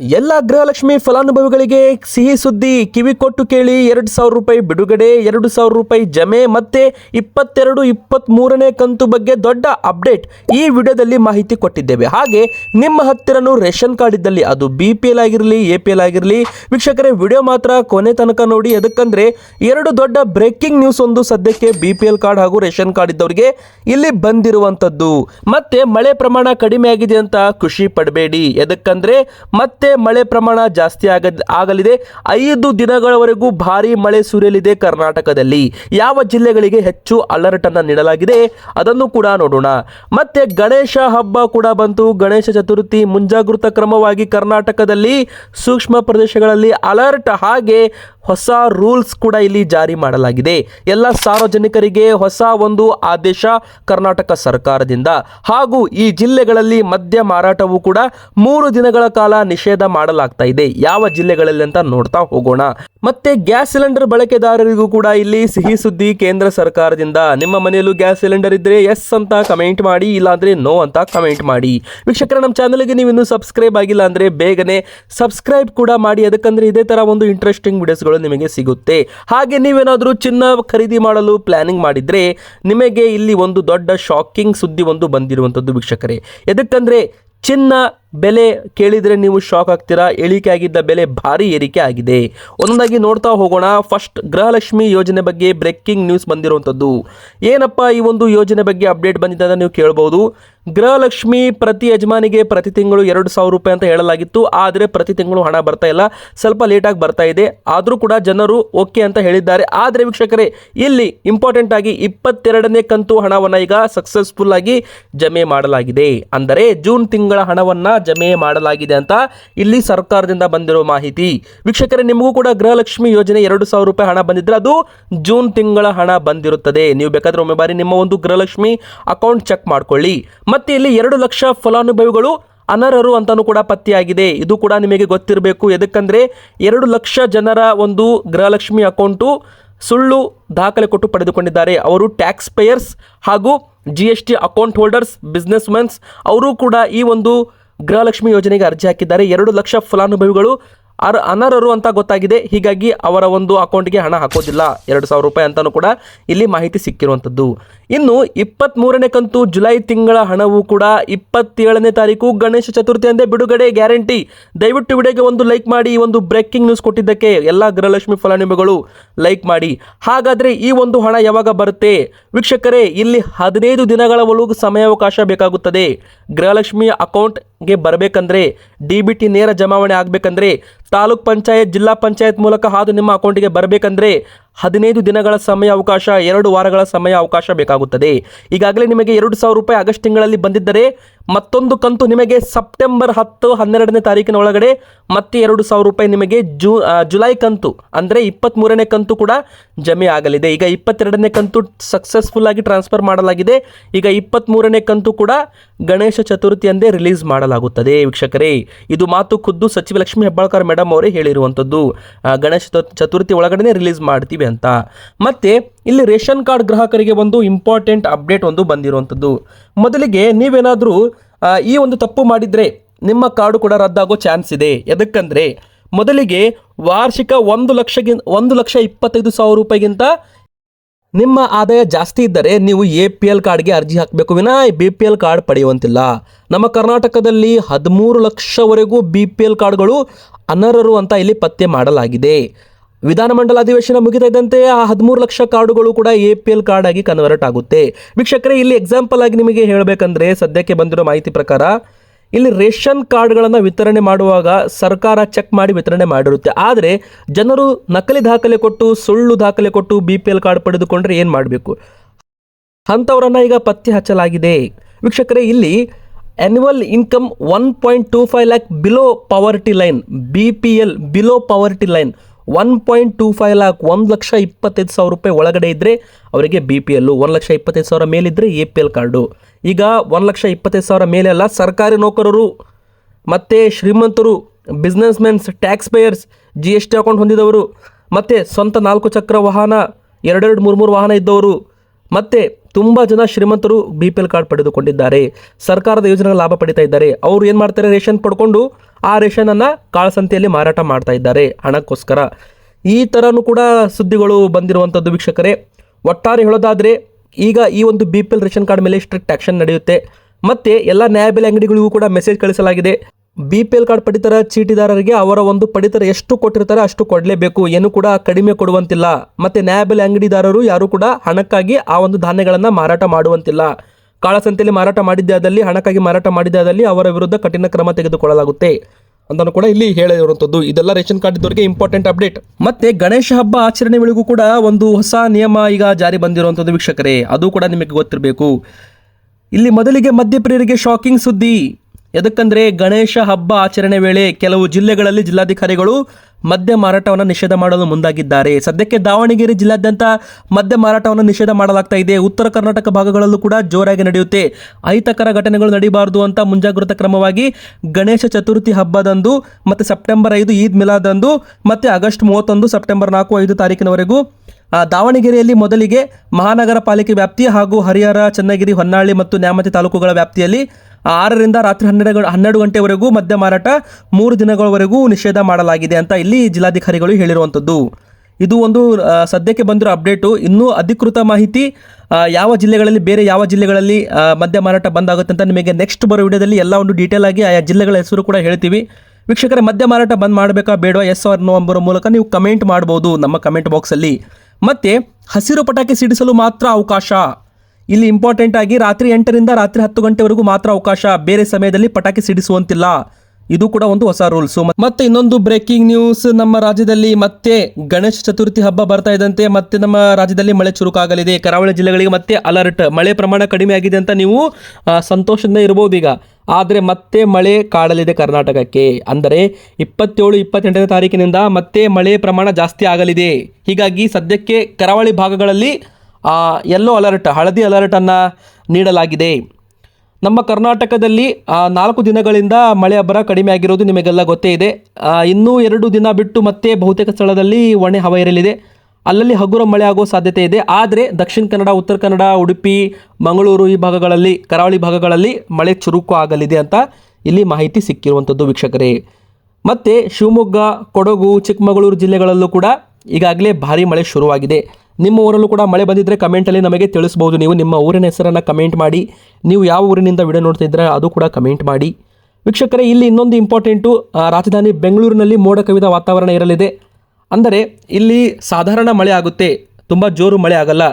ಎಲ್ಲ ಗೃಹಲಕ್ಷ್ಮಿ ಫಲಾನುಭವಿಗಳಿಗೆ ಸಿಹಿ ಸುದ್ದಿ, ಕಿವಿ ಕೊಟ್ಟು ಕೇಳಿ ಎರಡು ಸಾವಿರ ರೂಪಾಯಿ ಬಿಡುಗಡೆ, ಎರಡು ಸಾವಿರ ರೂಪಾಯಿ ಜಮೆ, ಮತ್ತೆ ಇಪ್ಪತ್ತೆರಡು ಇಪ್ಪತ್ತ್ ಮೂರನೇ ಕಂತು ಬಗ್ಗೆ ದೊಡ್ಡ ಅಪ್ಡೇಟ್ ಈ ವಿಡಿಯೋದಲ್ಲಿ ಮಾಹಿತಿ ಕೊಟ್ಟಿದ್ದೇವೆ. ಹಾಗೆ ನಿಮ್ಮ ಹತ್ತಿರನೂ ರೇಷನ್ ಕಾರ್ಡ್ ಇದ್ದಲ್ಲಿ, ಅದು ಬಿ ಪಿ ಎಲ್ ಆಗಿರಲಿ, ಎ ಪಿ ಎಲ್ ಆಗಿರಲಿ, ವೀಕ್ಷಕರೇ, ವಿಡಿಯೋ ಮಾತ್ರ ಕೊನೆ ತನಕ ನೋಡಿ. ಅದಕ್ಕಂದ್ರೆ ಎರಡು ದೊಡ್ಡ ಬ್ರೇಕಿಂಗ್ ನ್ಯೂಸ್ ಒಂದು ಸದ್ಯಕ್ಕೆ ಬಿ ಪಿ ಎಲ್ ಕಾರ್ಡ್ ಹಾಗೂ ರೇಷನ್ ಕಾರ್ಡ್ ಇದ್ದವರಿಗೆ ಇಲ್ಲಿ ಬಂದಿರುವಂಥದ್ದು. ಮತ್ತೆ ಮಳೆ ಪ್ರಮಾಣ ಕಡಿಮೆ ಆಗಿದೆ ಅಂತ ಖುಷಿ ಪಡಬೇಡಿ. ಎದಕ್ಕಂದ್ರೆ, ಮತ್ತೆ ಮಳೆ ಪ್ರಮಾಣ ಜಾಸ್ತಿ ಆಗ ಆಗಲಿದೆ. ಐದು ದಿನಗಳವರೆಗೂ ಭಾರಿ ಮಳೆ ಸುರಿಯಲಿದೆ ಕರ್ನಾಟಕದಲ್ಲಿ. ಯಾವ ಜಿಲ್ಲೆಗಳಿಗೆ ಹೆಚ್ಚು ಅಲರ್ಟ್ ಅನ್ನು ನೀಡಲಾಗಿದೆ ಅದನ್ನು ಕೂಡ ನೋಡೋಣ. ಮತ್ತೆ ಗಣೇಶ ಹಬ್ಬ ಕೂಡ ಬಂತು. ಗಣೇಶ ಚತುರ್ಥಿ ಮುಂಜಾಗೃತ ಕ್ರಮವಾಗಿ ಕರ್ನಾಟಕದಲ್ಲಿ ಸೂಕ್ಷ್ಮ ಪ್ರದೇಶಗಳಲ್ಲಿ ಅಲರ್ಟ್ ಹಾಗೆ ಹೊಸ ರೂಲ್ಸ್ ಕೂಡ ಇಲ್ಲಿ ಜಾರಿ ಮಾಡಲಾಗಿದೆ. ಎಲ್ಲ ಸಾರ್ವಜನಿಕರಿಗೆ ಹೊಸ ಒಂದು ಆದೇಶ ಕರ್ನಾಟಕ ಸರ್ಕಾರದಿಂದ. ಹಾಗೂ ಈ ಜಿಲ್ಲೆಗಳಲ್ಲಿ ಮದ್ಯ ಮಾರಾಟವು ಕೂಡ ಮೂರು ದಿನಗಳ ಕಾಲ ನಿಷೇಧ ಮಾಡಲಾಗ್ತಾ ಇದೆ. ಯಾವ ಜಿಲ್ಲೆಗಳಲ್ಲಿ ಅಂತ ನೋಡ್ತಾ ಹೋಗೋಣ. ಮತ್ತೆ ಗ್ಯಾಸ್ ಸಿಲಿಂಡರ್ ಬಳಕೆದಾರರಿಗೂ ಕೂಡ ಇಲ್ಲಿ ಸಿಹಿ ಸುದ್ದಿ ಕೇಂದ್ರ ಸರ್ಕಾರದಿಂದ. ನಿಮ್ಮ ಮನೆಯಲ್ಲೂ ಗ್ಯಾಸ್ ಸಿಲಿಂಡರ್ ಇದ್ರೆ ಎಸ್ ಅಂತ ಕಮೆಂಟ್ ಮಾಡಿ, ಇಲ್ಲಾಂದ್ರೆ ನೋ ಅಂತ ಕಮೆಂಟ್ ಮಾಡಿ. ವೀಕ್ಷಕರ, ನಮ್ಮ ಚಾನಲ್ಗೆ ನೀವು ಇನ್ನೂ ಸಬ್ಸ್ಕ್ರೈಬ್ ಆಗಿಲ್ಲ ಅಂದ್ರೆ ಬೇಗನೆ ಸಬ್ಸ್ಕ್ರೈಬ್ ಕೂಡ ಮಾಡಿ. ಅದಕ್ಕಂದ್ರೆ ಇದೇ ತರ ಒಂದು ಇಂಟ್ರೆಸ್ಟಿಂಗ್ ವಿಡಿಯೋಸ್ಗಳು ನಿಮಗೆ ಸಿಗುತ್ತೆ. ಹಾಗೆ ನೀವೇನಾದರೂ ಚಿನ್ನ ಖರೀದಿ ಮಾಡಲು ಪ್ಲಾನಿಂಗ್ ಮಾಡಿದ್ರೆ ನಿಮಗೆ ಇಲ್ಲಿ ಒಂದು ದೊಡ್ಡ ಶಾಕಿಂಗ್ ಸುದ್ದಿ ಒಂದು ಬಂದಿರುವಂಥದ್ದು ವೀಕ್ಷಕರೇ. ಎದಕ್ಕಂದ್ರೆ ಚಿನ್ನ ಬೆಲೆ ಕೇಳಿದರೆ ನೀವು ಶಾಕ್ ಆಗ್ತೀರಾ? ಇಳಿಕೆ ಆಗಿದ್ದ ಬೆಲೆ ಭಾರಿ ಏರಿಕೆ ಆಗಿದೆ. ಒಂದೊಂದಾಗಿ ನೋಡ್ತಾ ಹೋಗೋಣ. ಫಸ್ಟ್ ಗೃಹಲಕ್ಷ್ಮಿ ಯೋಜನೆ ಬಗ್ಗೆ ಬ್ರೇಕಿಂಗ್ ನ್ಯೂಸ್ ಬಂದಿರುವಂಥದ್ದು ಏನಪ್ಪ ಈ ಒಂದು ಯೋಜನೆ ಬಗ್ಗೆ ಅಪ್ಡೇಟ್ ಬಂದಿದೆ ಅಂತ ನೀವು ಕೇಳ್ಬೋದು. ಗೃಹಲಕ್ಷ್ಮಿ ಪ್ರತಿ ಯಜಮಾನಿಗೆ ಪ್ರತಿ ತಿಂಗಳು ಎರಡು ಸಾವಿರ ರೂಪಾಯಿ ಅಂತ ಹೇಳಲಾಗಿತ್ತು. ಆದರೆ ಪ್ರತಿ ತಿಂಗಳು ಹಣ ಬರ್ತಾ ಇಲ್ಲ. ಸ್ವಲ್ಪ ಲೇಟಾಗಿ ಬರ್ತಾ ಇದೆ. ಆದರೂ ಕೂಡ ಜನರು ಓಕೆ ಅಂತ ಹೇಳಿದ್ದಾರೆ. ಆದರೆ ವೀಕ್ಷಕರೇ, ಇಲ್ಲಿ ಇಂಪಾರ್ಟೆಂಟ್ ಆಗಿ ಇಪ್ಪತ್ತೆರಡನೇ ಕಂತು ಹಣವನ್ನು ಈಗ ಸಕ್ಸಸ್ಫುಲ್ ಆಗಿ ಜಮೆ ಮಾಡಲಾಗಿದೆ. ಅಂದರೆ ಜೂನ್ ತಿಂಗಳ ಹಣವನ್ನು ಜಮೆ ಮಾಡಲಾಗಿದೆ ಅಂತ ಇಲ್ಲಿ ಸರ್ಕಾರದಿಂದ ಬಂದಿರೋ ಮಾಹಿತಿ. ವೀಕ್ಷಕರೇ, ನಿಮಗೂ ಕೂಡ ಗೃಹಲಕ್ಷ್ಮಿ ಯೋಜನೆ ಎರಡು ಸಾವಿರ ರೂಪಾಯಿ ಹಣ ಬಂದಿದ್ರೆ ಅದು ಜೂನ್ ತಿಂಗಳ ಹಣ ಬಂದಿರುತ್ತದೆ. ನೀವು ಬೇಕಾದ್ರೆ ಒಮ್ಮೆ ಬಾರಿ ನಿಮ್ಮ ಒಂದು ಗೃಹಲಕ್ಷ್ಮಿ ಅಕೌಂಟ್ ಚೆಕ್ ಮಾಡ್ಕೊಳ್ಳಿ. ಮತ್ತೆ ಇಲ್ಲಿ ಎರಡು ಲಕ್ಷ ಫಲಾನುಭವಿಗಳು ಅನರ್ಹರು ಅಂತಾನೂ ಕೂಡ ಪತ್ತೆಯಾಗಿದೆ. ಇದು ಕೂಡ ನಿಮಗೆ ಗೊತ್ತಿರಬೇಕು. ಎದಕ್ಕಂದ್ರೆ ಎರಡು ಲಕ್ಷ ಜನರ ಒಂದು ಗೃಹಲಕ್ಷ್ಮಿ ಅಕೌಂಟು ಸುಳ್ಳು ದಾಖಲೆ ಕೊಟ್ಟು ಪಡೆದುಕೊಂಡಿದ್ದಾರೆ. ಅವರು ಟ್ಯಾಕ್ಸ್ ಪೇಯರ್ಸ್ ಹಾಗೂ G S T account holders business mens ಅವರು ಕೂಡ ಈ ಒಂದು ಗೃಹಲಕ್ಷ್ಮಿ ಯೋಜನೆಗೆ ಅರ್ಜಿ ಹಾಕಿದ್ದಾರೆ. ಎರಡು ಲಕ್ಷ ಫಲಾನುಭವಿಗಳು ಅರ್, ಅನರ್ಹರು ಅಂತ ಗೊತ್ತಾಗಿದೆ. ಹೀಗಾಗಿ ಅವರ ಒಂದು ಅಕೌಂಟ್ಗೆ ಹಣ ಹಾಕೋದಿಲ್ಲ. ಎರಡು ಸಾವಿರ ರೂಪಾಯಿ ಅಂತಲೂ ಕೂಡ ಇಲ್ಲಿ ಮಾಹಿತಿ ಸಿಕ್ಕಿರುವಂಥದ್ದು. ಇನ್ನು ಇಪ್ಪತ್ತ್ಮೂರನೇ ಕಂತು ಜುಲೈ ತಿಂಗಳ ಹಣವು ಕೂಡ ಇಪ್ಪತ್ತೇಳನೇ ತಾರೀಕು ಗಣೇಶ ಚತುರ್ಥಿ ಅಂದೇ ಬಿಡುಗಡೆ ಗ್ಯಾರಂಟಿ. ದಯವಿಟ್ಟು ವಿಡಿಯೋಗೆ ಒಂದು ಲೈಕ್ ಮಾಡಿ, ಈ ಒಂದು ಬ್ರೇಕಿಂಗ್ ನ್ಯೂಸ್ ಕೊಟ್ಟಿದ್ದಕ್ಕೆ ಎಲ್ಲ ಗೃಹಲಕ್ಷ್ಮಿ ಫಲಾನುಭವಿಗಳು ಲೈಕ್ ಮಾಡಿ. ಹಾಗಾದರೆ ಈ ಒಂದು ಹಣ ಯಾವಾಗ ಬರುತ್ತೆ? ವೀಕ್ಷಕರೇ, ಇಲ್ಲಿ ಹದಿನೈದು ದಿನಗಳ ಒಳಗೂ ಸಮಯಾವಕಾಶ ಬೇಕಾಗುತ್ತದೆ. ಗೃಹಲಕ್ಷ್ಮಿ ಅಕೌಂಟ್ಗೆ ಬರಬೇಕಂದ್ರೆ ಡಿ ಬಿ ಟಿ ನೇರ ಜಮಾವಣೆ ಆಗಬೇಕಂದ್ರೆ ತಾಲೂಕ್ ಪಂಚಾಯತ್, ಜಿಲ್ಲಾ ಪಂಚಾಯತ್ ಮೂಲಕ ಹಾದು ನಿಮ್ಮ ಅಕೌಂಟಿಗೆ ಬರಬೇಕಂದ್ರೆ ಹದಿನೈದು ದಿನಗಳ ಸಮಯ ಅವಕಾಶ, ಎರಡು ವಾರಗಳ ಸಮಯ ಅವಕಾಶ ಬೇಕಾಗುತ್ತದೆ. ಈಗಾಗಲೇ ನಿಮಗೆ ಎರಡು ಸಾವಿರ ರೂಪಾಯಿ ಆಗಸ್ಟ್ ತಿಂಗಳಲ್ಲಿ ಬಂದಿದ್ದರೆ, ಮತ್ತೊಂದು ಕಂತು ನಿಮಗೆ ಸೆಪ್ಟೆಂಬರ್ ಹತ್ತು, ಹನ್ನೆರಡನೇ ತಾರೀಕಿನ ಒಳಗಡೆ, ಮತ್ತೆ ಎರಡು ಸಾವಿರ ರೂಪಾಯಿ ನಿಮಗೆ ಜೂ ಜುಲೈ ಕಂತು, ಅಂದರೆ ಇಪ್ಪತ್ತ್ಮೂರನೇ ಕಂತು ಕೂಡ ಜಮೆ ಆಗಲಿದೆ. ಈಗ ಇಪ್ಪತ್ತೆರಡನೇ ಕಂತು ಸಕ್ಸಸ್ಫುಲ್ ಆಗಿ ಟ್ರಾನ್ಸ್ಫರ್ ಮಾಡಲಾಗಿದೆ. ಈಗ ಇಪ್ಪತ್ತ್ಮೂರನೇ ಕಂತು ಕೂಡ ಗಣೇಶ ಚತುರ್ಥಿ ಅಂದೇ ರಿಲೀಸ್ ಮಾಡಲಾಗುತ್ತದೆ. ವೀಕ್ಷಕರೇ, ಇದು ಮಾತು ಖುದ್ದು ಸಚಿವ ಲಕ್ಷ್ಮೀ ಹೆಬ್ಬಾಳ್ಕರ್ ಮೇಡಮ್ ಅವರೇ ಹೇಳಿರುವಂಥದ್ದು. ಗಣೇಶ ಚತು- ಚತುರ್ಥಿ ಒಳಗಡೆ ರಿಲೀಸ್ ಮಾಡ್ತೀವಿ ಅಂತ. ಮತ್ತೆ ಇಲ್ಲಿ ರೇಷನ್ ಕಾರ್ಡ್ ಗ್ರಾಹಕರಿಗೆ ಒಂದು ಇಂಪಾರ್ಟೆಂಟ್ ಅಪ್ಡೇಟ್ ಒಂದು ಬಂದಿರುವಂಥದ್ದು. ಮೊದಲಿಗೆ ನೀವೇನಾದರೂ ಈ ಒಂದು ತಪ್ಪು ಮಾಡಿದರೆ ನಿಮ್ಮ ಕಾರ್ಡು ಕೂಡ ರದ್ದಾಗೋ ಚಾನ್ಸ್ ಇದೆ. ಎದಕ್ಕಂದ್ರೆ, ಮೊದಲಿಗೆ ವಾರ್ಷಿಕ ಒಂದು ಲಕ್ಷಗಿಂತ ಒಂದು ಲಕ್ಷ ಇಪ್ಪತ್ತೈದು ಸಾವಿರ ರೂಪಾಯಿಗಿಂತ ನಿಮ್ಮ ಆದಾಯ ಜಾಸ್ತಿ ಇದ್ದರೆ ನೀವು ಎ ಪಿ ಎಲ್ ಕಾರ್ಡ್ಗೆ ಅರ್ಜಿ ಹಾಕಬೇಕು. ವಿನಾ ಬಿ ಪಿ ಎಲ್ ಕಾರ್ಡ್ ಪಡೆಯುವಂತಿಲ್ಲ. ನಮ್ಮ ಕರ್ನಾಟಕದಲ್ಲಿ ಹದಿಮೂರು ಲಕ್ಷವರೆಗೂ ಬಿ ಪಿ ಎಲ್ ಕಾರ್ಡ್ಗಳು ಅನರ್ಹರು ಅಂತ ಇಲ್ಲಿ ಪತ್ತೆ ಮಾಡಲಾಗಿದೆ. ವಿಧಾನಮಂಡಲ ಅಧಿವೇಶನ ಮುಗಿತಾ ಇದ್ದಂತೆ ಆ ಹದಿಮೂರು ಲಕ್ಷ ಕಾರ್ಡುಗಳು ಕೂಡ ಎ ಪಿ ಎಲ್ ಕಾರ್ಡ್ ಆಗಿ ಕನ್ವರ್ಟ್ ಆಗುತ್ತೆ. ವೀಕ್ಷಕರೇ, ಇಲ್ಲಿ ಎಕ್ಸಾಂಪಲ್ ಆಗಿ ನಿಮಗೆ ಹೇಳಬೇಕಂದ್ರೆ ಸದ್ಯಕ್ಕೆ ಬಂದಿರೋ ಮಾಹಿತಿ ಪ್ರಕಾರ ಇಲ್ಲಿ ರೇಷನ್ ಕಾರ್ಡ್ಗಳನ್ನು ವಿತರಣೆ ಮಾಡುವಾಗ ಸರ್ಕಾರ ಚೆಕ್ ಮಾಡಿ ವಿತರಣೆ ಮಾಡಿರುತ್ತೆ. ಆದರೆ ಜನರು ನಕಲಿ ದಾಖಲೆ ಕೊಟ್ಟು, ಸುಳ್ಳು ದಾಖಲೆ ಕೊಟ್ಟು ಬಿ ಪಿ ಎಲ್ ಕಾರ್ಡ್ ಪಡೆದುಕೊಂಡ್ರೆ ಏನು ಮಾಡಬೇಕು? ಅಂಥವರನ್ನು ಈಗ ಪತ್ತೆ ಹಚ್ಚಲಾಗಿದೆ. ವೀಕ್ಷಕರೇ, ಇಲ್ಲಿ annual income one point two five lakh below poverty line B P L below poverty line one point two five lakh ಒಂದು ಲಕ್ಷ ಇಪ್ಪತ್ತೈದು ಸಾವಿರ ರೂಪಾಯಿ ಒಳಗಡೆ ಇದ್ದರೆ ಅವರಿಗೆ ಬಿ ಪಿ ಎಲ್ಲು ಒಂದು ಲಕ್ಷ ಇಪ್ಪತ್ತೈದು ಸಾವಿರ ಮೇಲಿದ್ದರೆ ಎ ಪಿ ಎಲ್ ಕಾರ್ಡು ಈಗ ಒಂದು ಲಕ್ಷ ಇಪ್ಪತ್ತೈದು ಸಾವಿರ ಮೇಲೆ ಅಲ್ಲ, ಸರ್ಕಾರಿ ನೌಕರರು ಮತ್ತು ಶ್ರೀಮಂತರು business mens tax payers G S T account ಹೊಂದಿದವರು, ಮತ್ತು ಸ್ವಂತ ನಾಲ್ಕು ಚಕ್ರ ವಾಹನ, ಎರಡೆರಡು ಮೂರು ಮೂರು ವಾಹನ ಇದ್ದವರು, ಮತ್ತು ತುಂಬ ಜನ ಶ್ರೀಮಂತರು ಬಿ ಪಿ ಎಲ್ ಕಾರ್ಡ್ ಪಡೆದುಕೊಂಡಿದ್ದಾರೆ. ಸರ್ಕಾರದ ಯೋಜನೆಗಳ ಲಾಭ ಪಡಿತಾ ಇದ್ದಾರೆ. ಅವರು ಏನು ಮಾಡ್ತಾರೆ? ರೇಷನ್ ಪಡ್ಕೊಂಡು ಆ ರೇಷನನ್ನು ಕಾಳಸಂತೆಯಲ್ಲಿ ಮಾರಾಟ ಮಾಡ್ತಾ ಇದ್ದಾರೆ ಹಣಕ್ಕೋಸ್ಕರ. ಈ ಥರನೂ ಕೂಡ ಸುದ್ದಿಗಳು ಬಂದಿರುವಂಥದ್ದು ವೀಕ್ಷಕರೇ. ಒಟ್ಟಾರೆ ಹೇಳೋದಾದರೆ, ಈಗ ಈ ಒಂದು B P L ration card ಮೇಲೆ ಸ್ಟ್ರಿಕ್ಟ್ ಆ್ಯಕ್ಷನ್ ನಡೆಯುತ್ತೆ. ಮತ್ತು ಎಲ್ಲ ನ್ಯಾಯಬೆಲೆ ಅಂಗಡಿಗಳಿಗೂ ಕೂಡ ಮೆಸೇಜ್ ಕಳಿಸಲಾಗಿದೆ. ಬಿ ಪಿ ಎಲ್ ಕಾರ್ಡ್ ಪಡಿತರ, ಚೀಟಿದಾರರಿಗೆ ಅವರ ಒಂದು ಪಡಿತರ ಎಷ್ಟು ಕೊಟ್ಟಿರ್ತಾರೆ ಅಷ್ಟು ಕೊಡಲೇಬೇಕು. ಏನು ಕೂಡ ಕಡಿಮೆ ಕೊಡುವಂತಿಲ್ಲ. ಮತ್ತು ನ್ಯಾಯಬೆಲೆ ಅಂಗಡಿದಾರರು ಯಾರು ಕೂಡ ಹಣಕ್ಕಾಗಿ ಆ ಒಂದು ಧಾನ್ಯಗಳನ್ನು ಮಾರಾಟ ಮಾಡುವಂತಿಲ್ಲ. ಕಾಳಸಂತೆಯಲ್ಲಿ ಮಾರಾಟ ಮಾಡಿದ್ದೇ ಆದಲ್ಲಿ, ಹಣಕ್ಕಾಗಿ ಮಾರಾಟ ಮಾಡಿದ್ದೇ ಆದಲ್ಲಿ ಅವರ ವಿರುದ್ಧ ಕಠಿಣ ಕ್ರಮ ತೆಗೆದುಕೊಳ್ಳಲಾಗುತ್ತೆ. ಅಂತಲೂ ಕೂಡ ಇಲ್ಲಿ ಹೇಳಿರುವಂಥದ್ದು ಇದೆಲ್ಲ ರೇಷನ್ ಕಾರ್ಡ್ ಇದ್ದವರಿಗೆ ಇಂಪಾರ್ಟೆಂಟ್ ಅಪ್ಡೇಟ್. ಮತ್ತೆ ಗಣೇಶ ಹಬ್ಬ ಆಚರಣೆ ಕೂಡ ಒಂದು ಹೊಸ ನಿಯಮ ಈಗ ಜಾರಿ ಬಂದಿರುವಂಥದ್ದು ವೀಕ್ಷಕರೇ. ಅದು ಕೂಡ ನಿಮಗೆ ಗೊತ್ತಿರಬೇಕು. ಇಲ್ಲಿ ಮೊದಲಿಗೆ ಮದ್ಯಪ್ರಿಯರಿಗೆ ಶಾಕಿಂಗ್ ಸುದ್ದಿ. ಎದಕ್ಕಂದ್ರೆ ಗಣೇಶ ಹಬ್ಬ ಆಚರಣೆ ವೇಳೆ ಕೆಲವು ಜಿಲ್ಲೆಗಳಲ್ಲಿ ಜಿಲ್ಲಾಧಿಕಾರಿಗಳು ಮದ್ಯ ಮಾರಾಟವನ್ನು ನಿಷೇಧ ಮಾಡಲು ಮುಂದಾಗಿದ್ದಾರೆ. ಸದ್ಯಕ್ಕೆ ದಾವಣಗೆರೆ ಜಿಲ್ಲಾದ್ಯಂತ ಮದ್ಯ ಮಾರಾಟವನ್ನು ನಿಷೇಧ ಮಾಡಲಾಗ್ತಾ ಇದೆ. ಉತ್ತರ ಕರ್ನಾಟಕ ಭಾಗಗಳಲ್ಲೂ ಕೂಡ ಜೋರಾಗಿ ನಡೆಯುತ್ತೆ. ಅಹಿತಕರ ಘಟನೆಗಳು ನಡೀಬಾರದು ಅಂತ ಮುಂಜಾಗ್ರತಾ ಕ್ರಮವಾಗಿ ಗಣೇಶ ಚತುರ್ಥಿ ಹಬ್ಬದಂದು ಮತ್ತು ಸೆಪ್ಟೆಂಬರ್ ಐದು ಈದ್ ಮಿಲಾದಂದು ಮತ್ತು ಆಗಸ್ಟ್ ಮೂವತ್ತೊಂದು ಸೆಪ್ಟೆಂಬರ್ ನಾಲ್ಕು ಐದು ತಾರೀಕಿನವರೆಗೂ ದಾವಣಗೆರೆಯಲ್ಲಿ ಮೊದಲಿಗೆ ಮಹಾನಗರ ಪಾಲಿಕೆ ವ್ಯಾಪ್ತಿ ಹಾಗೂ ಹರಿಹರ, ಚನ್ನಗಿರಿ, ಹೊನ್ನಾಳಿ ಮತ್ತು ನ್ಯಾಮತಿ ತಾಲೂಕುಗಳ ವ್ಯಾಪ್ತಿಯಲ್ಲಿ ಆರರಿಂದ ರಾತ್ರಿ ಹನ್ನೆರಡು ಹನ್ನೆರಡು ಗಂಟೆವರೆಗೂ ಮದ್ಯ ಮಾರಾಟ, ಮೂರು ದಿನಗಳವರೆಗೂ ನಿಷೇಧ ಮಾಡಲಾಗಿದೆ ಅಂತ ಇಲ್ಲಿ ಜಿಲ್ಲಾಧಿಕಾರಿಗಳು ಹೇಳಿರುವಂಥದ್ದು. ಇದು ಒಂದು ಸದ್ಯಕ್ಕೆ ಬಂದಿರೋ ಅಪ್ಡೇಟು. ಇನ್ನೂ ಅಧಿಕೃತ ಮಾಹಿತಿ ಯಾವ ಜಿಲ್ಲೆಗಳಲ್ಲಿ, ಬೇರೆ ಯಾವ ಜಿಲ್ಲೆಗಳಲ್ಲಿ ಮದ್ಯ ಮಾರಾಟ ಬಂದಾಗುತ್ತೆ ಅಂತ ನಿಮಗೆ ನೆಕ್ಸ್ಟ್ ಬರೋ ವಿಡಿಯೋದಲ್ಲಿ ಎಲ್ಲ ಒಂದು ಡೀಟೇಲ್ ಆಗಿ ಆಯಾ ಜಿಲ್ಲೆಗಳ ಹೆಸರು ಕೂಡ ಹೇಳ್ತೀವಿ. ವೀಕ್ಷಕರ, ಮದ್ಯ ಮಾರಾಟ ಬಂದ್ ಮಾಡಬೇಕಾ ಬೇಡವಾ? ಎಸ್ ಆರ್ ನೋ ಮೂಲಕ ನೀವು ಕಮೆಂಟ್ ಮಾಡ್ಬೋದು ನಮ್ಮ ಕಮೆಂಟ್ ಬಾಕ್ಸಲ್ಲಿ. ಮತ್ತು, ಹಸಿರು ಪಟಾಕಿ ಸಿಡಿಸಲು ಮಾತ್ರ ಅವಕಾಶ. ಇಲ್ಲಿ ಇಂಪಾರ್ಟೆಂಟ್ ಆಗಿ ರಾತ್ರಿ ಎಂಟರಿಂದ ರಾತ್ರಿ ಹತ್ತು ಗಂಟೆವರೆಗೂ ಮಾತ್ರ ಅವಕಾಶ ಬೇರೆ ಸಮಯದಲ್ಲಿ ಪಟಾಕಿ ಸಿಡಿಸುವಂತಿಲ್ಲ. ಇದು ಕೂಡ ಒಂದು ಹೊಸ ರೂಲ್ಸು ಮತ್ತೆ ಇನ್ನೊಂದು ಬ್ರೇಕಿಂಗ್ ನ್ಯೂಸ್ ನಮ್ಮ ರಾಜ್ಯದಲ್ಲಿ ಮತ್ತೆ ಗಣೇಶ ಚತುರ್ಥಿ ಹಬ್ಬ ಬರ್ತಾ ಇದ್ದಂತೆ ಮತ್ತೆ ನಮ್ಮ ರಾಜ್ಯದಲ್ಲಿ ಮಳೆ ಚುರುಕಾಗಲಿದೆ. ಕರಾವಳಿ ಜಿಲ್ಲೆಗಳಿಗೆ ಮತ್ತೆ ಅಲರ್ಟ್ ಮಳೆ ಪ್ರಮಾಣ ಕಡಿಮೆ ಆಗಿದೆ ಅಂತ ನೀವು ಸಂತೋಷದಿಂದ ಇರಬಹುದು ಈಗ ಆದರೆ ಮತ್ತೆ ಮಳೆ ಕಾಡಲಿದೆ ಕರ್ನಾಟಕಕ್ಕೆ. ಅಂದರೆ ಇಪ್ಪತ್ತೇಳು, ಇಪ್ಪತ್ತೆಂಟನೇ ತಾರೀಕಿನಿಂದ ಮತ್ತೆ ಮಳೆ ಪ್ರಮಾಣ ಜಾಸ್ತಿ ಆಗಲಿದೆ. ಹೀಗಾಗಿ ಸದ್ಯಕ್ಕೆ ಕರಾವಳಿ ಭಾಗಗಳಲ್ಲಿ ಯೆಲ್ಲೋ ಅಲರ್ಟ್ ಹಳದಿ ಅಲರ್ಟನ್ನು ನೀಡಲಾಗಿದೆ. ನಮ್ಮ ಕರ್ನಾಟಕದಲ್ಲಿ ನಾಲ್ಕು ದಿನಗಳಿಂದ ಮಳೆ ಅಬ್ಬರ ಕಡಿಮೆ ಆಗಿರೋದು ನಿಮಗೆಲ್ಲ ಗೊತ್ತೇ ಇದೆ. ಇನ್ನೂ ಎರಡು ದಿನ ಬಿಟ್ಟು ಮತ್ತೆ ಬಹುತೇಕ ಸ್ಥಳದಲ್ಲಿ ಒಣೆ ಹವ ಇರಲಿದೆ ಅಲ್ಲಲ್ಲಿ ಹಗುರ ಮಳೆ ಆಗೋ ಸಾಧ್ಯತೆ ಇದೆ. ಆದರೆ ದಕ್ಷಿಣ ಕನ್ನಡ, ಉತ್ತರ ಕನ್ನಡ, ಉಡುಪಿ, ಮಂಗಳೂರು ಈ ಭಾಗಗಳಲ್ಲಿ, ಕರಾವಳಿ ಭಾಗಗಳಲ್ಲಿ ಮಳೆ ಚುರುಕು ಆಗಲಿದೆ ಅಂತ ಇಲ್ಲಿ ಮಾಹಿತಿ ಸಿಕ್ಕಿರುವಂಥದ್ದು ವೀಕ್ಷಕರೇ. ಮತ್ತು ಶಿವಮೊಗ್ಗ, ಕೊಡಗು, ಚಿಕ್ಕಮಗಳೂರು ಜಿಲ್ಲೆಗಳಲ್ಲೂ ಕೂಡ ಈಗಾಗಲೇ ಭಾರಿ ಮಳೆ ಶುರುವಾಗಿದೆ. ನಿಮ್ಮ ಊರಲ್ಲೂ ಕೂಡ ಮಳೆ ಬಂದಿದ್ದರೆ ಕಮೆಂಟಲ್ಲಿ ನಮಗೆ ತಿಳಿಸ್ಬೋದು. ನೀವು ನಿಮ್ಮ ಊರಿನ ಹೆಸರನ್ನು ಕಮೆಂಟ್ ಮಾಡಿ. ನೀವು ಯಾವ ಊರಿನಿಂದ ವಿಡಿಯೋ ನೋಡ್ತಾ ಇದ್ದೀರಾ ಅದು ಕೂಡ ಕಮೆಂಟ್ ಮಾಡಿ. ವೀಕ್ಷಕರೇ, ಇಲ್ಲಿ ಇನ್ನೊಂದು ಇಂಪಾರ್ಟೆಂಟು ರಾಜಧಾನಿ ಬೆಂಗಳೂರಿನಲ್ಲಿ ಮೋಡ ಕವಿದ ವಾತಾವರಣ ಇರಲಿದೆ. ಅಂದರೆ, ಇಲ್ಲಿ ಸಾಧಾರಣ ಮಳೆ ಆಗುತ್ತೆ. ತುಂಬ ಜೋರು ಮಳೆ ಆಗಲ್ಲ.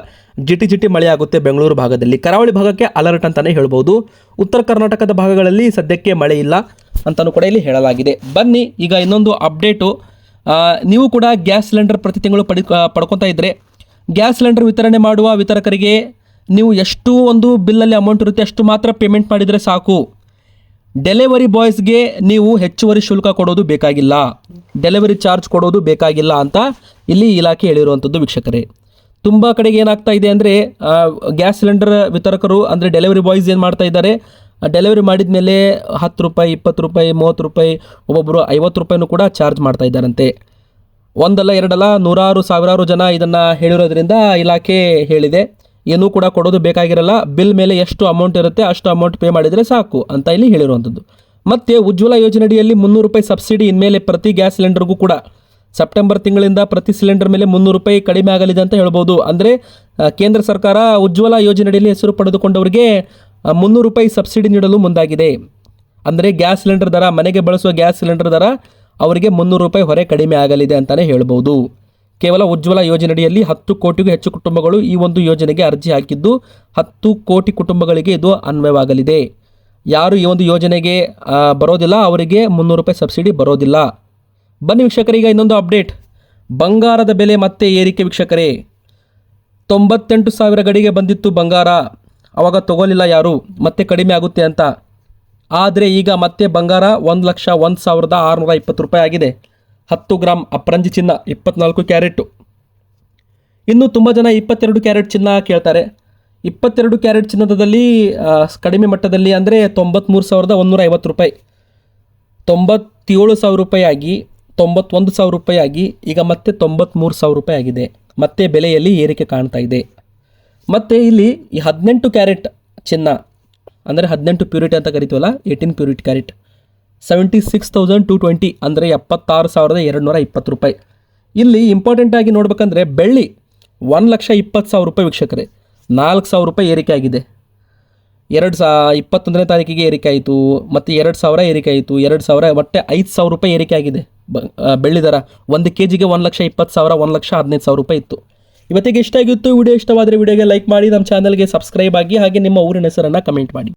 ಜಿಟಿ ಜಿಟಿ ಮಳೆ ಆಗುತ್ತೆ ಬೆಂಗಳೂರು ಭಾಗದಲ್ಲಿ. ಕರಾವಳಿ ಭಾಗಕ್ಕೆ ಅಲರ್ಟ್ ಅಂತಲೇ ಹೇಳ್ಬೋದು. ಉತ್ತರ ಕರ್ನಾಟಕದ ಭಾಗಗಳಲ್ಲಿ ಸದ್ಯಕ್ಕೆ ಮಳೆ ಇಲ್ಲ ಅಂತಲೂ ಕೂಡ ಇಲ್ಲಿ ಹೇಳಲಾಗಿದೆ. ಬನ್ನಿ, ಈಗ ಇನ್ನೊಂದು ಅಪ್ಡೇಟು ನೀವು ಕೂಡ ಗ್ಯಾಸ್ ಸಿಲಿಂಡರ್ ಪ್ರತಿ ತಿಂಗಳು ಪಡಿ ಪಡ್ಕೊತಾ ಇದ್ದರೆ ಗ್ಯಾಸ್ ಸಿಲಿಂಡರ್ ವಿತರಣೆ ಮಾಡುವ ವಿತರಕರಿಗೆ ನೀವು ಎಷ್ಟು ಒಂದು ಬಿಲ್ಲಲ್ಲಿ ಅಮೌಂಟ್ ಇರುತ್ತೆ, ಅಷ್ಟು ಮಾತ್ರ ಪೇಮೆಂಟ್ ಮಾಡಿದರೆ ಸಾಕು. ಡೆಲಿವರಿ ಬಾಯ್ಸ್ಗೆ ನೀವು ಹೆಚ್ಚುವರಿ ಶುಲ್ಕ ಕೊಡೋದು ಬೇಕಾಗಿಲ್ಲ. ಡೆಲಿವರಿ ಚಾರ್ಜ್ ಕೊಡೋದು ಬೇಕಾಗಿಲ್ಲ ಅಂತ ಇಲ್ಲಿ ಇಲಾಖೆ ಹೇಳಿರುವಂಥದ್ದು ವೀಕ್ಷಕರೇ. ತುಂಬ ಕಡೆಗೆ ಏನಾಗ್ತಾ ಇದೆ ಅಂದರೆ ಗ್ಯಾಸ್ ಸಿಲಿಂಡರ್ ವಿತರಕರು ಅಂದರೆ ಡೆಲಿವರಿ ಬಾಯ್ಸ್ ಏನು ಮಾಡ್ತಾ ಇದ್ದಾರೆ ಡೆಲಿವರಿ ಮಾಡಿದ ಮೇಲೆ ಹತ್ತು ರೂಪಾಯಿ, ಇಪ್ಪತ್ತು ರೂಪಾಯಿ, ಮೂವತ್ತು ರೂಪಾಯಿ ಒಬ್ಬೊಬ್ಬರು ಐವತ್ತು ರೂಪಾಯಿನೂ ಕೂಡ ಚಾರ್ಜ್ ಮಾಡ್ತಾ ಇದ್ದಾರಂತೆ. ಒಂದಲ್ಲ ಎರಡಲ್ಲ ನೂರಾರು ಸಾವಿರಾರು ಜನ ಇದನ್ನು ಹೇಳಿರೋದ್ರಿಂದ ಇಲಾಖೆ ಹೇಳಿದೆ. ಏನೂ ಕೂಡ ಕೊಡೋದು ಬೇಕಾಗಿರಲ್ಲ. ಬಿಲ್ ಮೇಲೆ ಎಷ್ಟು ಅಮೌಂಟ್ ಇರುತ್ತೆ ಅಷ್ಟು ಅಮೌಂಟ್ ಪೇ ಮಾಡಿದರೆ ಸಾಕು ಅಂತ ಇಲ್ಲಿ ಹೇಳಿರುವಂಥದ್ದು. ಮತ್ತು ಉಜ್ವಲ ಯೋಜನೆಯಡಿಯಲ್ಲಿ ಮುನ್ನೂರು ರೂಪಾಯಿ ಸಬ್ಸಿಡಿ ಇನ್ಮೇಲೆ ಪ್ರತಿ ಗ್ಯಾಸ್ ಸಿಲಿಂಡರ್ಗೂ ಕೂಡ. ಸೆಪ್ಟೆಂಬರ್ ತಿಂಗಳಿಂದ ಪ್ರತಿ ಸಿಲಿಂಡರ್ ಮೇಲೆ ಮುನ್ನೂರು ರೂಪಾಯಿ ಕಡಿಮೆ ಆಗಲಿದೆ ಅಂತ ಹೇಳ್ಬೋದು. ಅಂದರೆ ಕೇಂದ್ರ ಸರ್ಕಾರ ಉಜ್ವಲ ಯೋಜನೆಯಡಿಯಲ್ಲಿ ಹೆಸರು ಪಡೆದುಕೊಂಡವರಿಗೆ ಮುನ್ನೂರು ರೂಪಾಯಿ ಸಬ್ಸಿಡಿ ನೀಡಲು ಮುಂದಾಗಿದೆ. ಅಂದರೆ ಗ್ಯಾಸ್ ಸಿಲಿಂಡರ್ ದರ, ಮನೆಗೆ ಬಳಸುವ ಗ್ಯಾಸ್ ಸಿಲಿಂಡರ್ ದರ ಅವರಿಗೆ ಮುನ್ನೂರು ರೂಪಾಯಿ ಹೊರೆ ಕಡಿಮೆ ಆಗಲಿದೆ ಅಂತಲೇ ಹೇಳಬಹುದು ಕೇವಲ ಉಜ್ವಲ ಯೋಜನೆಯಡಿಯಲ್ಲಿ ಹತ್ತು ಕೋಟಿಗೂ ಹೆಚ್ಚು ಕುಟುಂಬಗಳು ಈ ಒಂದು ಯೋಜನೆಗೆ ಅರ್ಜಿ ಹಾಕಿದ್ದು ಹತ್ತು ಕೋಟಿ ಕುಟುಂಬಗಳಿಗೆ ಇದು ಅನ್ವಯವಾಗಲಿದೆ. ಯಾರು ಈ ಒಂದು ಯೋಜನೆಗೆ ಬರೋದಿಲ್ಲ ಅವರಿಗೆ ಮುನ್ನೂರು ರೂಪಾಯಿ ಸಬ್ಸಿಡಿ ಬರೋದಿಲ್ಲ. ಬನ್ನಿ ವೀಕ್ಷಕರೀಗ ಇನ್ನೊಂದು ಅಪ್ಡೇಟ್. ಬಂಗಾರದ ಬೆಲೆ ಮತ್ತೆ ಏರಿಕೆ ವೀಕ್ಷಕರೇ. ತೊಂಬತ್ತೆಂಟು ಸಾವಿರ ಗಡಿಗೆ ಬಂದಿತ್ತು ಬಂಗಾರ. ಅವಾಗ ತಗೋಲಿಲ್ಲ ಯಾರು? ಮತ್ತೆ ಕಡಿಮೆ ಆಗುತ್ತೆ ಅಂತ. ಆದರೆ ಈಗ ಮತ್ತೆ ಬಂಗಾರ ಒಂದು ಲಕ್ಷ ಒಂದು ಸಾವಿರದ ಆರುನೂರ ಇಪ್ಪತ್ತು ರೂಪಾಯಿ ಆಗಿದೆ. ಹತ್ತು ಗ್ರಾಮ್ ಅಪ್ರಂಜಿ ಚಿನ್ನ, ಇಪ್ಪತ್ನಾಲ್ಕು ಕ್ಯಾರೆಟು. ಇನ್ನು ತುಂಬ ಜನ ಇಪ್ಪತ್ತೆರಡು ಕ್ಯಾರೆಟ್ ಚಿನ್ನ ಕೇಳ್ತಾರೆ. ಇಪ್ಪತ್ತೆರಡು ಕ್ಯಾರೆಟ್ ಚಿನ್ನದಲ್ಲಿ ಕಡಿಮೆ ಮಟ್ಟದಲ್ಲಿ ಅಂದರೆ ತೊಂಬತ್ತ್ಮೂರು ಸಾವಿರದ ಒಂದೂರ ಐವತ್ತು ರೂಪಾಯಿ. ತೊಂಬತ್ತೇಳು ಸಾವಿರ ರೂಪಾಯಿ ಆಗಿ, ತೊಂಬತ್ತೊಂದು ಸಾವಿರ ರೂಪಾಯಿ ಆಗಿ, ಈಗ ಮತ್ತೆ ತೊಂಬತ್ತ್ಮೂರು ಸಾವಿರ ರೂಪಾಯಿ ಆಗಿದೆ. ಮತ್ತೆ ಬೆಲೆಯಲ್ಲಿ ಏರಿಕೆ ಕಾಣ್ತಾ ಇದೆ. ಮತ್ತು ಇಲ್ಲಿ ಈ ಹದಿನೆಂಟು ಕ್ಯಾರೆಟ್ ಚಿನ್ನ ಅಂದರೆ ಹದಿನೆಂಟು ಪ್ಯೂರಿಟಿ ಅಂತ ಕರಿತೀವಲ್ಲ eighteen purity carat seventy six thousand two twenty ಅಂದರೆ ಎಪ್ಪತ್ತಾರು ಸಾವಿರದ ಎರಡು ನೂರ ಇಪ್ಪತ್ತು ರೂಪಾಯಿ. ಇಲ್ಲಿ ಇಂಪಾರ್ಟೆಂಟ್ ಆಗಿ ನೋಡ್ಬೇಕಂದ್ರೆ ಬೆಳ್ಳಿ ಒಂದು ಲಕ್ಷ ಇಪ್ಪತ್ತು ಸಾವಿರ ರೂಪಾಯಿ ವೀಕ್ಷಕರೇ, ನಾಲ್ಕು ಸಾವಿರ ರೂಪಾಯಿ ಏರಿಕೆ ಆಗಿದೆ. ಎರಡು ಸಾ, ಇಪ್ಪತ್ತೊಂದನೇ ತಾರೀಕಿಗೆ ಏರಿಕೆ ಆಯಿತು, ಮತ್ತು ಎರಡು ಸಾವಿರ ಏರಿಕೆ ಆಯಿತು, ಎರಡು ಸಾವಿರ ಒಟ್ಟೆ ಐದು ಸಾವಿರ ರೂಪಾಯಿ ಏರಿಕೆ ಆಗಿದೆ. ಬ ಬೆಳ್ಳಿ ದರ ಒಂದು ಕೆ ಜಿಗೆ ಒಂದು ಲಕ್ಷ ಇಪ್ಪತ್ತು ಸಾವಿರ, ಒಂದು ಲಕ್ಷ ಹದಿನೈದು ಸಾವಿರ ರೂಪಾಯಿ ಇತ್ತು. ಇವತ್ತಿಗೆ ಇಷ್ಟ ಆಗಿತ್ತು, ವಿಡಿಯೋ ಇಷ್ಟವಾದರೆ ವಿಡಿಯೋಗೆ ಲೈಕ್ ಮಾಡಿ, ನಮ್ಮ ಚಾನಲ್ಗೆ ಸಬ್ಸ್ಕ್ರೈಬ್ ಆಗಿ, ಹಾಗೆ ನಿಮ್ಮ ಊರಿನ ಹೆಸರನ್ನು ಕಮೆಂಟ್ ಮಾಡಿ.